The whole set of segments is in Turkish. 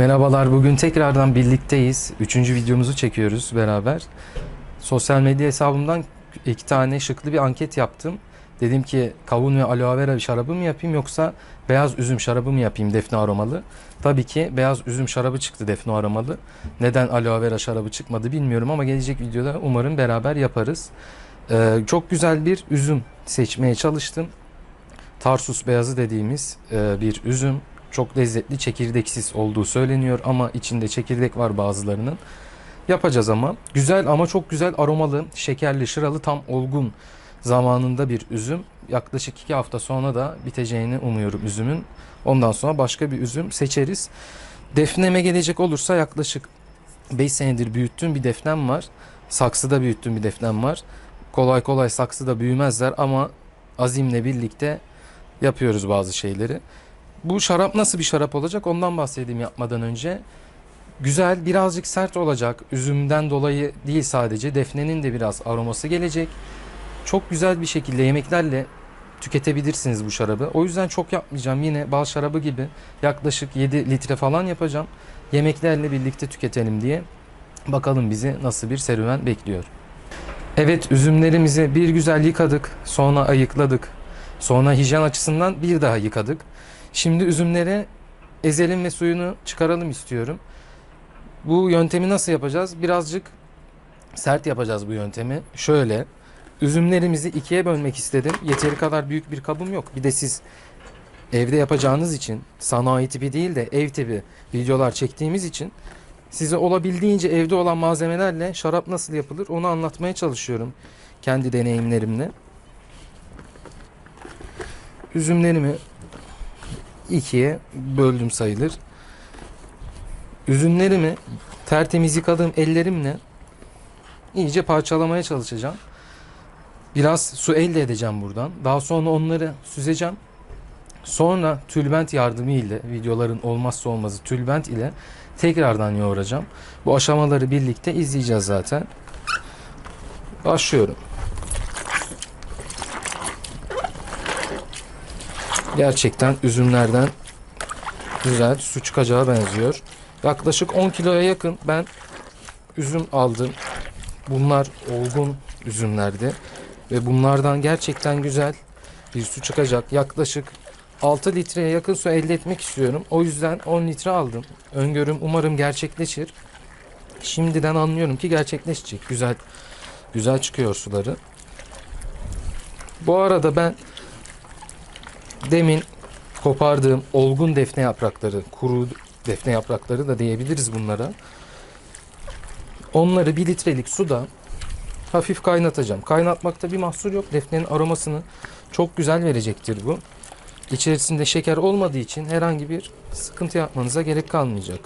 Merhabalar, bugün tekrardan birlikteyiz. Üçüncü videomuzu çekiyoruz beraber. Sosyal medya hesabımdan iki tane şıklı bir anket yaptım. Dedim ki kavun ve aloe vera şarabı mı yapayım yoksa beyaz üzüm şarabı mı yapayım defne aromalı. Tabii ki beyaz üzüm şarabı çıktı defne aromalı. Neden aloe vera şarabı çıkmadı bilmiyorum ama gelecek videoda umarım beraber yaparız. Ee, çok güzel bir üzüm seçmeye çalıştım. Tarsus beyazı dediğimiz e, bir üzüm. Çok lezzetli çekirdeksiz olduğu söyleniyor ama içinde çekirdek var bazılarının. Yapacağız ama. Güzel ama çok güzel aromalı, şekerli, şıralı tam olgun zamanında bir üzüm. Yaklaşık iki hafta sonra da biteceğini umuyorum üzümün. Ondan sonra başka bir üzüm seçeriz. Defneme gelecek olursa yaklaşık 5 senedir büyüttüğüm bir defnem var. Saksıda büyüttüğüm bir defnem var. Kolay kolay saksıda büyümezler ama azimle birlikte yapıyoruz bazı şeyleri. Bu şarap nasıl bir şarap olacak ondan bahsedeyim yapmadan önce. Güzel, birazcık sert olacak. Üzümden dolayı değil sadece. Defnenin de biraz aroması gelecek. Çok güzel bir şekilde yemeklerle tüketebilirsiniz bu şarabı. O yüzden çok yapmayacağım. Yine bal şarabı gibi yaklaşık 7 litre falan yapacağım. Yemeklerle birlikte tüketelim diye. Bakalım bizi nasıl bir serüven bekliyor. Evet üzümlerimizi bir güzel yıkadık. Sonra ayıkladık. Sonra hijyen açısından bir daha yıkadık. Şimdi üzümleri ezelim ve suyunu çıkaralım istiyorum. Bu yöntemi nasıl yapacağız? Birazcık sert yapacağız bu yöntemi. Şöyle üzümlerimizi ikiye bölmek istedim. Yeteri kadar büyük bir kabım yok. Bir de siz evde yapacağınız için sanayi tipi değil de ev tipi videolar çektiğimiz için size olabildiğince evde olan malzemelerle şarap nasıl yapılır onu anlatmaya çalışıyorum kendi deneyimlerimle. Üzümlerimi ikiye böldüm sayılır. Üzümlerimi tertemiz yıkadığım ellerimle iyice parçalamaya çalışacağım. Biraz su elde edeceğim buradan. Daha sonra onları süzeceğim. Sonra tülbent yardımı ile videoların olmazsa olmazı tülbent ile tekrardan yoğuracağım. Bu aşamaları birlikte izleyeceğiz zaten. Başlıyorum. Gerçekten üzümlerden güzel su çıkacağı benziyor. Yaklaşık 10 kiloya yakın ben üzüm aldım. Bunlar olgun üzümlerdi. Ve bunlardan gerçekten güzel bir su çıkacak. Yaklaşık 6 litreye yakın su elde etmek istiyorum. O yüzden 10 litre aldım. Öngörüm umarım gerçekleşir. Şimdiden anlıyorum ki gerçekleşecek. Güzel güzel çıkıyor suları. Bu arada ben demin kopardığım olgun defne yaprakları, kuru defne yaprakları da diyebiliriz bunlara. Onları bir litrelik suda hafif kaynatacağım. Kaynatmakta bir mahsur yok. Defnenin aromasını çok güzel verecektir bu. İçerisinde şeker olmadığı için herhangi bir sıkıntı yapmanıza gerek kalmayacak.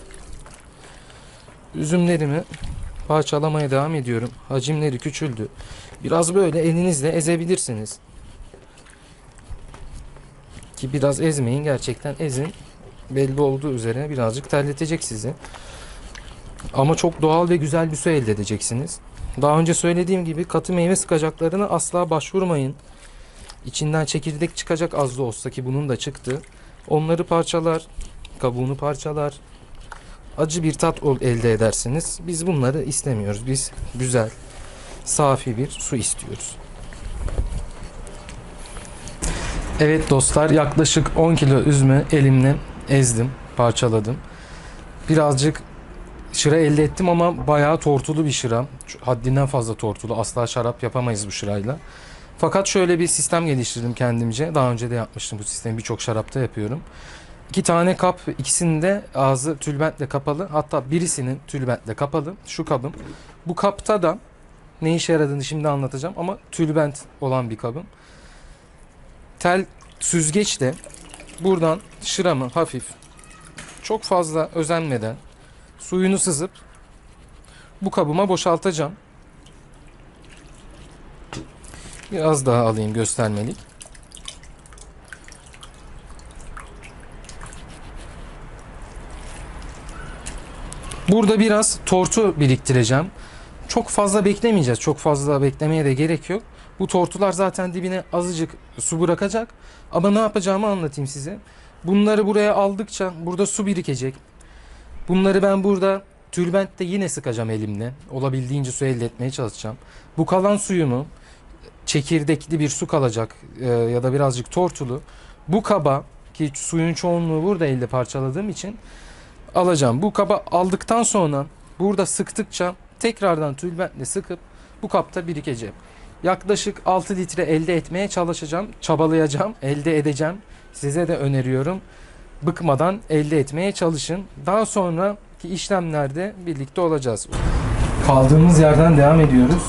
Üzümlerimi parçalamaya devam ediyorum. Hacimleri küçüldü. Biraz böyle elinizle ezebilirsiniz. Ki biraz ezmeyin gerçekten ezin. Belli olduğu üzere birazcık terletecek sizi. Ama çok doğal ve güzel bir su elde edeceksiniz. Daha önce söylediğim gibi katı meyve sıkacaklarına asla başvurmayın. İçinden çekirdek çıkacak az da olsa ki bunun da çıktı. Onları parçalar, kabuğunu parçalar. Acı bir tat elde edersiniz. Biz bunları istemiyoruz. Biz güzel, safi bir su istiyoruz. Evet dostlar yaklaşık 10 kilo üzümü elimle ezdim, parçaladım. Birazcık şıra elde ettim ama bayağı tortulu bir şıra. Haddinden fazla tortulu. Asla şarap yapamayız bu şırayla. Fakat şöyle bir sistem geliştirdim kendimce. Daha önce de yapmıştım bu sistemi. Birçok şarapta yapıyorum. İki tane kap, ikisinin de ağzı tülbentle kapalı. Hatta birisinin tülbentle kapalı. Şu kabım. Bu kapta da ne işe yaradığını şimdi anlatacağım ama tülbent olan bir kabım. Tel süzgeçle buradan şıramı hafif çok fazla özenmeden suyunu sızıp bu kabıma boşaltacağım. Biraz daha alayım göstermelik. Burada biraz tortu biriktireceğim. Çok fazla beklemeyeceğiz. Çok fazla beklemeye de gerek yok. Bu tortular zaten dibine azıcık su bırakacak. Ama ne yapacağımı anlatayım size. Bunları buraya aldıkça burada su birikecek. Bunları ben burada tülbentte yine sıkacağım elimle. Olabildiğince su elde etmeye çalışacağım. Bu kalan suyumu çekirdekli bir su kalacak e, ya da birazcık tortulu. Bu kaba ki suyun çoğunluğu burada elde parçaladığım için alacağım. Bu kaba aldıktan sonra burada sıktıkça tekrardan tülbentle sıkıp bu kapta birikeceğim. Yaklaşık 6 litre elde etmeye çalışacağım, çabalayacağım, elde edeceğim. Size de öneriyorum. Bıkmadan elde etmeye çalışın. Daha sonraki işlemlerde birlikte olacağız. Kaldığımız yerden devam ediyoruz.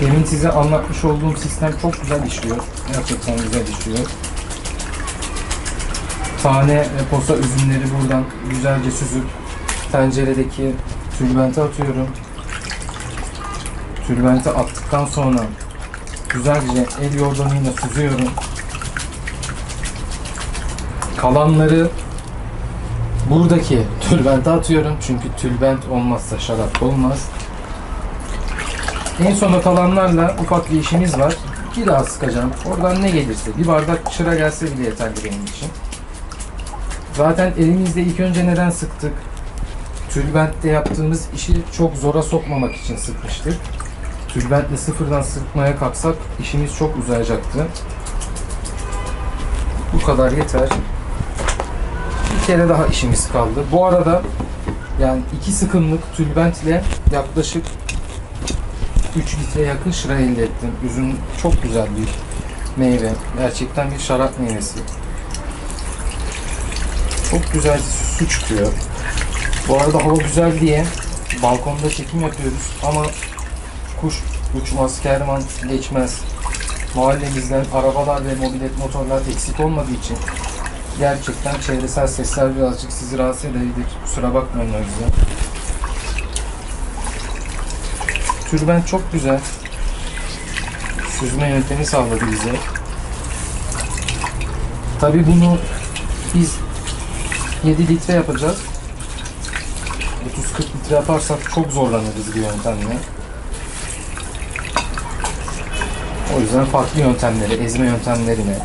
Demin size anlatmış olduğum sistem çok güzel işliyor. Gerçekten güzel işliyor. Tane ve posa üzümleri buradan güzelce süzüp tenceredeki tülbente atıyorum. Tülbente attıktan sonra güzelce el yordamıyla süzüyorum. Kalanları buradaki tülbente atıyorum. Çünkü tülbent olmazsa şarap olmaz. En sona kalanlarla ufak bir işimiz var. Bir daha sıkacağım. Oradan ne gelirse. Bir bardak çıra gelse bile yeterli benim için. Zaten elimizde ilk önce neden sıktık? Tülbentte yaptığımız işi çok zora sokmamak için sıkmıştık. Tülbentle sıfırdan sıkmaya kalksak işimiz çok uzayacaktı. Bu kadar yeter. Bir kere daha işimiz kaldı. Bu arada yani iki sıkımlık tülbentle yaklaşık 3 litre yakın şıra elde ettim. Üzüm çok güzel bir meyve. Gerçekten bir şarap meyvesi. Çok güzel su çıkıyor. Bu arada hava güzel diye balkonda çekim yapıyoruz ama kuş uçmaz, kervan geçmez. Mahallemizden arabalar ve mobilet motorlar eksik olmadığı için gerçekten çevresel sesler birazcık sizi rahatsız edebilir. Kusura bakmayın o yüzden. Türben çok güzel. Süzme yöntemi sağladı bize. Tabi bunu biz 7 litre yapacağız. 30-40 litre yaparsak çok zorlanırız bir yöntemle. O yüzden farklı yöntemlere, ezme yöntemlerine,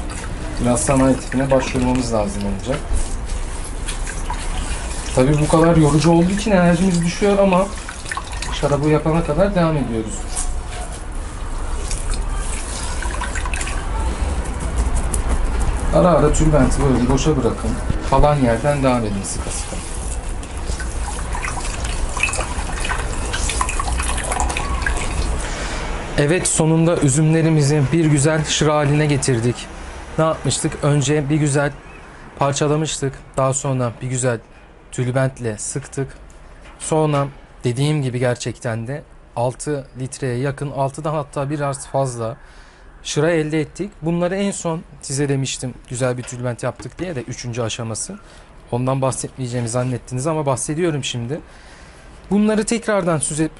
biraz sanayi tipine başvurmamız lazım olacak. Tabi bu kadar yorucu olduğu için enerjimiz düşüyor ama şarabı yapana kadar devam ediyoruz. Ara ara tülbenti böyle boşa bırakın. Kalan yerden devam edin sıkı sıkı. Evet sonunda üzümlerimizi bir güzel şıra haline getirdik. Ne yapmıştık? Önce bir güzel parçalamıştık. Daha sonra bir güzel tülbentle sıktık. Sonra dediğim gibi gerçekten de 6 litreye yakın 6'dan hatta biraz fazla şıra elde ettik. Bunları en son size demiştim güzel bir tülbent yaptık diye de 3. aşaması. Ondan bahsetmeyeceğimi zannettiniz ama bahsediyorum şimdi. Bunları tekrardan süzüp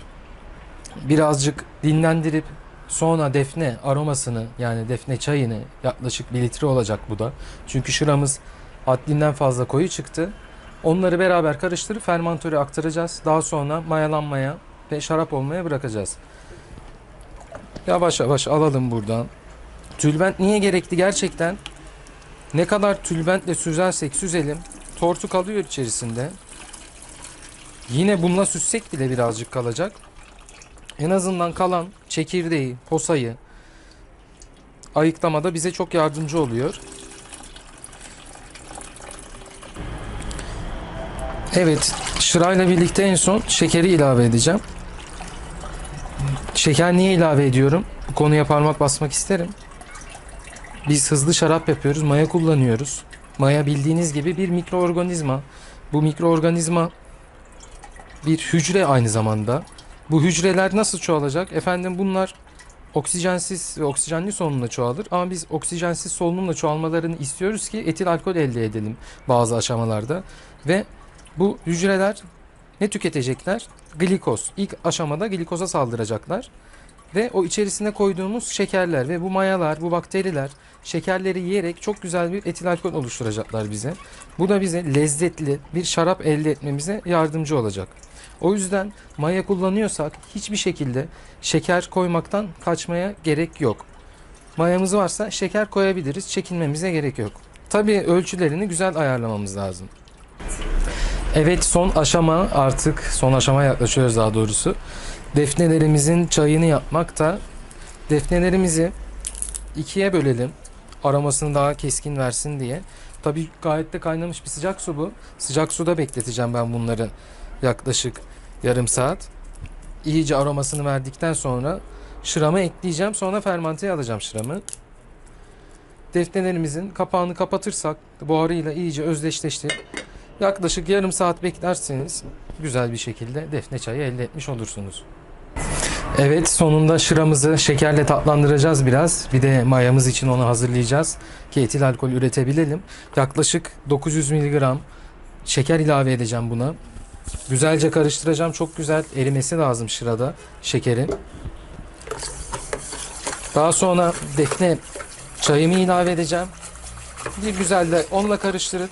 birazcık dinlendirip sonra defne aromasını yani defne çayını yaklaşık 1 litre olacak bu da. Çünkü şıramız haddinden fazla koyu çıktı. Onları beraber karıştırıp fermantöre aktaracağız. Daha sonra mayalanmaya ve şarap olmaya bırakacağız. Yavaş yavaş alalım buradan. Tülbent niye gerekli gerçekten? Ne kadar tülbentle süzersek süzelim tortu kalıyor içerisinde. Yine bununla süssek bile birazcık kalacak. En azından kalan çekirdeği, posayı ayıklamada bize çok yardımcı oluyor. Evet, şırayla birlikte en son şekeri ilave edeceğim. Şeker niye ilave ediyorum? Bu konuya parmak basmak isterim. Biz hızlı şarap yapıyoruz, maya kullanıyoruz. Maya bildiğiniz gibi bir mikroorganizma. Bu mikroorganizma bir hücre aynı zamanda. Bu hücreler nasıl çoğalacak? Efendim bunlar oksijensiz ve oksijenli solunumla çoğalır. Ama biz oksijensiz solunumla çoğalmalarını istiyoruz ki etil alkol elde edelim bazı aşamalarda. Ve bu hücreler ne tüketecekler? Glikoz. İlk aşamada glikoza saldıracaklar. Ve o içerisine koyduğumuz şekerler ve bu mayalar, bu bakteriler şekerleri yiyerek çok güzel bir etil alkol oluşturacaklar bize. Bu da bize lezzetli bir şarap elde etmemize yardımcı olacak. O yüzden maya kullanıyorsak hiçbir şekilde şeker koymaktan kaçmaya gerek yok. Mayamız varsa şeker koyabiliriz. Çekinmemize gerek yok. Tabii ölçülerini güzel ayarlamamız lazım. Evet son aşama artık son aşamaya yaklaşıyoruz daha doğrusu. Defnelerimizin çayını yapmakta. Defnelerimizi ikiye bölelim. Aromasını daha keskin versin diye. Tabii gayet de kaynamış bir sıcak su bu. Sıcak suda bekleteceğim ben bunları yaklaşık yarım saat. İyice aromasını verdikten sonra şıramı ekleyeceğim. Sonra fermanteye alacağım şıramı. Defnelerimizin kapağını kapatırsak buharıyla iyice özdeşleşti. Yaklaşık yarım saat beklerseniz güzel bir şekilde defne çayı elde etmiş olursunuz. Evet sonunda şıramızı şekerle tatlandıracağız biraz. Bir de mayamız için onu hazırlayacağız ki etil alkol üretebilelim. Yaklaşık 900 mg şeker ilave edeceğim buna. Güzelce karıştıracağım. Çok güzel erimesi lazım şırada şekerin. Daha sonra defne çayımı ilave edeceğim. Bir güzel de onunla karıştırıp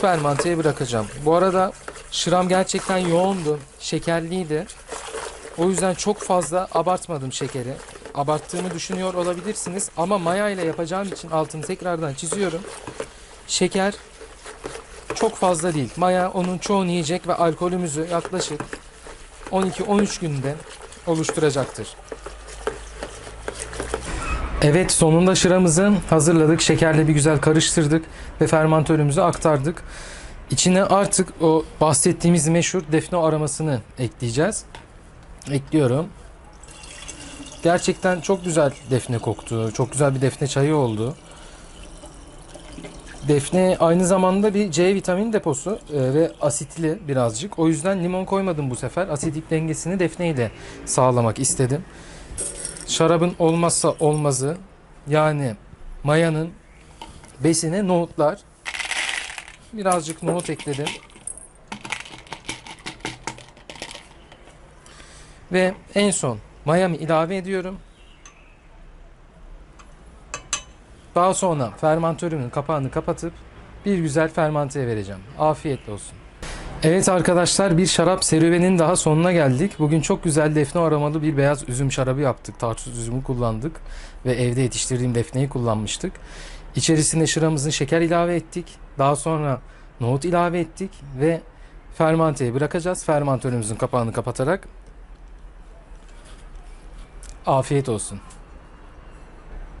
fermanteye bırakacağım. Bu arada şıram gerçekten yoğundu, şekerliydi. O yüzden çok fazla abartmadım şekeri. Abarttığımı düşünüyor olabilirsiniz ama maya ile yapacağım için altını tekrardan çiziyorum. Şeker çok fazla değil. Maya onun çoğunu yiyecek ve alkolümüzü yaklaşık 12-13 günde oluşturacaktır. Evet sonunda şıramızı hazırladık. Şekerle bir güzel karıştırdık ve fermantörümüze aktardık. İçine artık o bahsettiğimiz meşhur defne aromasını ekleyeceğiz. Ekliyorum. Gerçekten çok güzel defne koktu. Çok güzel bir defne çayı oldu. Defne aynı zamanda bir C vitamini deposu e, ve asitli birazcık. O yüzden limon koymadım bu sefer. Asidik dengesini defne ile sağlamak istedim. Şarabın olmazsa olmazı yani mayanın besine nohutlar. Birazcık nohut ekledim. Ve en son mayamı ilave ediyorum. Daha sonra fermantörümün kapağını kapatıp bir güzel fermanteye vereceğim. Afiyetli olsun. Evet arkadaşlar bir şarap serüvenin daha sonuna geldik. Bugün çok güzel defne aromalı bir beyaz üzüm şarabı yaptık. Tartuz üzümü kullandık ve evde yetiştirdiğim defneyi kullanmıştık. İçerisine şıramızın şeker ilave ettik. Daha sonra nohut ilave ettik ve fermanteye bırakacağız. Fermantörümüzün kapağını kapatarak Afiyet olsun.